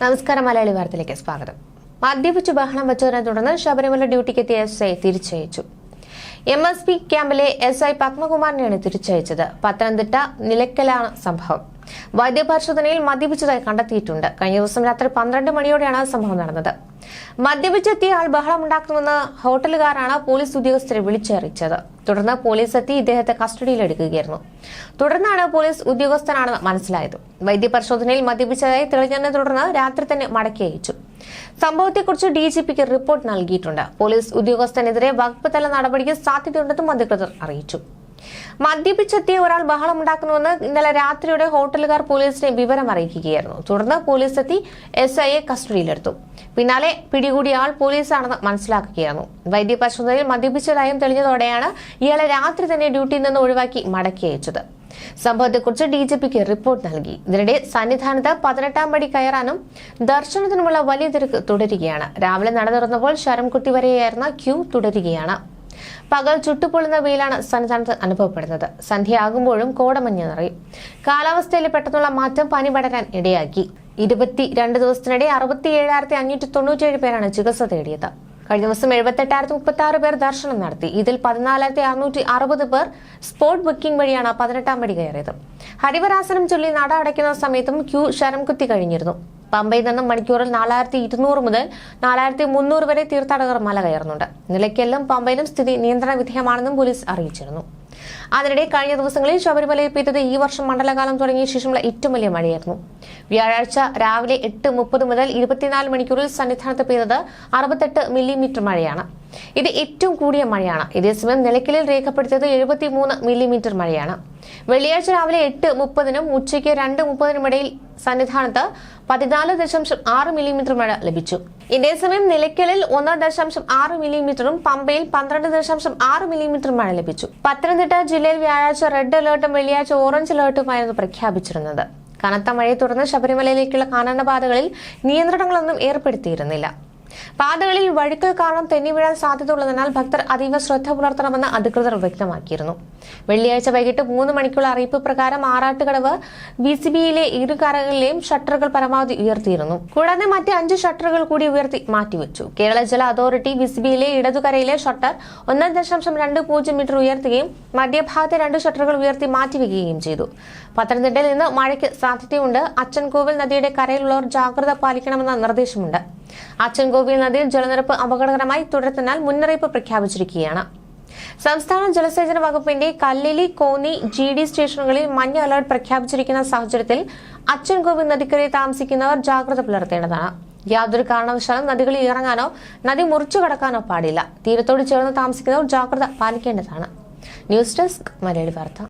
നമസ്കാരം മലയാളി വാർത്തയിലേക്ക് സ്വാഗതം. മദ്യപിച്ചു ബഹളം വെച്ചതിനെ തുടർന്ന് ശബരിമല ഡ്യൂട്ടിക്ക് എത്തിയ എസ് ഐ തിരിച്ചയച്ചു. എം എസ് പി ക്യാമ്പിലെ എസ് ഐ പത്മകുമാറിനെയാണ് തിരിച്ചയച്ചത്. പത്തനംതിട്ട നിലയ്ക്കലാണ് സംഭവം. വൈദ്യപരിശോധനയിൽ മദ്യപിച്ചതായി കണ്ടെത്തിയിട്ടുണ്ട്. കഴിഞ്ഞ ദിവസം രാത്രി പന്ത്രണ്ട് മണിയോടെയാണ് സംഭവം നടന്നത്. മദ്യപിച്ചെത്തിയ ആൾ ബഹളമുണ്ടാക്കുന്നുവെന്ന് ഹോട്ടലുകാരാണ് പോലീസ് ഉദ്യോഗസ്ഥരെ വിളിച്ചറിയിച്ചത്. തുടർന്ന് പോലീസ് എത്തി ഇദ്ദേഹത്തെ കസ്റ്റഡിയിലെടുക്കുകയായിരുന്നു. തുടർന്നാണ് പോലീസ് ഉദ്യോഗസ്ഥനാണെന്ന് മനസ്സിലായത്. വൈദ്യപരിശോധനയിൽ മദ്യപിച്ചതായി തെളിഞ്ഞതിനെ തുടർന്ന് രാത്രി തന്നെ മടക്കി അയച്ചു. സംഭവത്തെക്കുറിച്ച് ഡി ജി പിക്ക് റിപ്പോർട്ട് നൽകിയിട്ടുണ്ട്. പോലീസ് ഉദ്യോഗസ്ഥനെതിരെ വകുപ്പ് തല നടപടിക്ക് സാധ്യതയുണ്ടെന്നും അധികൃതർ അറിയിച്ചു. മദ്യപിച്ചെത്തിയ ഒരാൾ ബഹളം ബഹളമുണ്ടാക്കുന്നുവെന്ന് ഇന്നലെ രാത്രിയുടെ ഹോട്ടലുകാർ പോലീസിനെ വിവരം അറിയിക്കുകയായിരുന്നു. തുടർന്ന് പോലീസ് എത്തി എസ് ഐയെ കസ്റ്റഡിയിലെടുത്തു. പിന്നാലെ പിടികൂടിയ ആൾ പോലീസാണെന്ന് മനസ്സിലാക്കുകയായിരുന്നു. വൈദ്യപരിശോധനയിൽ മദ്യപിച്ചതായും തെളിഞ്ഞതോടെയാണ് ഇയാളെ രാത്രി തന്നെ ഡ്യൂട്ടിയിൽ നിന്ന് ഒഴിവാക്കി മടക്കി അയച്ചത്. സംഭവത്തെക്കുറിച്ച് ഡി ജി പിക്ക് റിപ്പോർട്ട് നൽകി. ഇതിനിടെ സന്നിധാനത്ത് പതിനെട്ടാം പടി കയറാനും ദർശനത്തിനുമുള്ള വലിയ തിരക്ക് തുടരുകയാണ്. രാവിലെ നട തുറന്നപ്പോൾ ശരംകുട്ടി വരെയായിരുന്ന ക്യൂ തുടരുകയാണ്. പകൽ ചുട്ടുപൊള്ളുന്ന വെയിലാണ് സന്നിധാനത്ത് അനുഭവപ്പെടുന്നത്. സന്ധ്യയാകുമ്പോഴും കോടമഞ്ഞ് നിറയും. കാലാവസ്ഥയിലെ പെട്ടെന്നുള്ള മാറ്റം പനി പടരാൻ ഇടയാക്കി. ഇരുപത്തി രണ്ട് ദിവസത്തിനിടെ അറുപത്തി ഏഴായിരത്തി അഞ്ഞൂറ്റി തൊണ്ണൂറ്റിയേഴ് പേരാണ് ചികിത്സ തേടിയത്. കഴിഞ്ഞ ദിവസം എഴുപത്തെട്ടായിരത്തി മുപ്പത്തി ആറ് പേർ ദർശനം നടത്തി. ഇതിൽ പതിനാലായിരത്തി അറുന്നൂറ്റി അറുപത് പേർ സ്പോട്ട് ബുക്കിംഗ് വഴിയാണ് പതിനെട്ടാം പടി കയറിയത്. ഹരിവരാസനം ചൊല്ലി നട അടയ്ക്കുന്ന സമയത്തും ക്യൂ ശരം കുത്തി കഴിഞ്ഞിരുന്നു. പമ്പയിൽ നിന്നും മണിക്കൂറിൽ നാലായിരത്തി ഇരുന്നൂറ് മുതൽ നാലായിരത്തി മുന്നൂറ് വരെ തീർത്ഥാടകർ മല കയറുന്നുണ്ട്. നിലയ്ക്കലും പമ്പയിലും സ്ഥിതി നിയന്ത്രണ വിധേയമാണെന്നും പോലീസ് അറിയിച്ചിരുന്നു. അതിനിടെ കഴിഞ്ഞ ദിവസങ്ങളിൽ ശബരിമലയിൽ പെയ്തത് ഈ വർഷം മണ്ഡലകാലം തുടങ്ങിയ ശേഷമുള്ള ഏറ്റവും വലിയ മഴയായിരുന്നു. വ്യാഴാഴ്ച രാവിലെ എട്ട് മുപ്പത് മുതൽ ഇരുപത്തിനാല് മണിക്കൂറിൽ സന്നിധാനത്ത് പെയ്തത് അറുപത്തെട്ട് മില്ലിമീറ്റർ മഴയാണ്. ഇത് ഏറ്റവും കൂടിയ മഴയാണ്. ഇതേസമയം നിലയ്ക്കലിൽ രേഖപ്പെടുത്തിയത് എഴുപത്തിമൂന്ന് മില്ലിമീറ്റർ മഴയാണ്. വെള്ളിയാഴ്ച രാവിലെ എട്ട് മുപ്പതിനും ഉച്ചയ്ക്ക് രണ്ട് മുപ്പതിനും ഇടയിൽ സന്നിധാനത്ത് പതിനാല് ദശാംശം ആറ് മില്ലിമീറ്റർ മഴ ലഭിച്ചു ഇതേസമയം നിലയ്ക്കലിൽ ഒന്ന് ദശാംശം ആറ് മില്ലിമീറ്ററും പമ്പയിൽ പന്ത്രണ്ട് ദശാംശം ആറ് മില്ലിമീറ്റർ മഴ ലഭിച്ചു. പത്തനംതിട്ട ജില്ലയിൽ വ്യാഴാഴ്ച റെഡ് അലേർട്ടും വെള്ളിയാഴ്ച ഓറഞ്ച് അലേർട്ടുമായിരുന്നു പ്രഖ്യാപിച്ചിരുന്നത്. കനത്ത മഴയെ തുടർന്ന് ശബരിമലയിലേക്കുള്ള കാനനപാതകളിൽ നിയന്ത്രണങ്ങളൊന്നും ഏർപ്പെടുത്തിയിരുന്നില്ല. പാതകളിൽ വഴുക്കൽ കാരണം തെന്നി വീഴാൻ സാധ്യതയുള്ളതിനാൽ ഭക്തർ അതീവ ശ്രദ്ധ പുലർത്തണമെന്ന് അധികൃതർ വ്യക്തമാക്കിയിരുന്നു. വെള്ളിയാഴ്ച വൈകിട്ട് മൂന്ന് മണിക്കുള്ള അറിയിപ്പ് പ്രകാരം ആറാട്ടുകടവ് ബി സി ബിയിലെ ഇരു കരകളിലെയും ഷട്ടറുകൾ പരമാവധി ഉയർത്തിയിരുന്നു. കൂടാതെ മറ്റ് അഞ്ച് ഷട്ടറുകൾ കൂടി ഉയർത്തി മാറ്റിവെച്ചു. കേരള ജല അതോറിറ്റി ബി സി ബിയിലെ ഇടതുകരയിലെ ഷട്ടർ ഒന്ന് ദശാംശം രണ്ട് പൂജ്യം മീറ്റർ ഉയർത്തുകയും മധ്യഭാഗത്തെ രണ്ട് ഷട്ടറുകൾ ഉയർത്തി മാറ്റിവെക്കുകയും ചെയ്തു. പത്തനംതിട്ടയിൽ നിന്ന് മഴയ്ക്ക് സാധ്യതയുണ്ട്. അച്ചൻകോവിൽ നദിയുടെ കരയിലുള്ളവർ ജാഗ്രത പാലിക്കണമെന്ന നിർദ്ദേശമുണ്ട്. അച്ചൻകോവിൽ നദിയിൽ ജലനിരപ്പ് അപകടകരമായി തുടരുന്നാൽ മുന്നറിയിപ്പ് പ്രഖ്യാപിച്ചിരിക്കുകയാണ്. സംസ്ഥാന ജലസേചന വകുപ്പിന്റെ കല്ലിലി കോന്നി ജി ഡി സ്റ്റേഷനുകളിൽ മഞ്ഞ അലർട്ട് പ്രഖ്യാപിച്ചിരിക്കുന്ന സാഹചര്യത്തിൽ അച്ചൻകോവിൽ നദിക്കരയിൽ താമസിക്കുന്നവർ ജാഗ്രത പുലർത്തേണ്ടതാണ്. യാതൊരു കാരണവശാലും നദികളിൽ ഇറങ്ങാനോ നദി മുറിച്ചു കടക്കാനോ പാടില്ല. തീരത്തോട് ചേർന്ന് താമസിക്കുന്നവർ ജാഗ്രത പാലിക്കേണ്ടതാണ്. ന്യൂസ് ഡെസ്ക് മലയാളി വാർത്ത.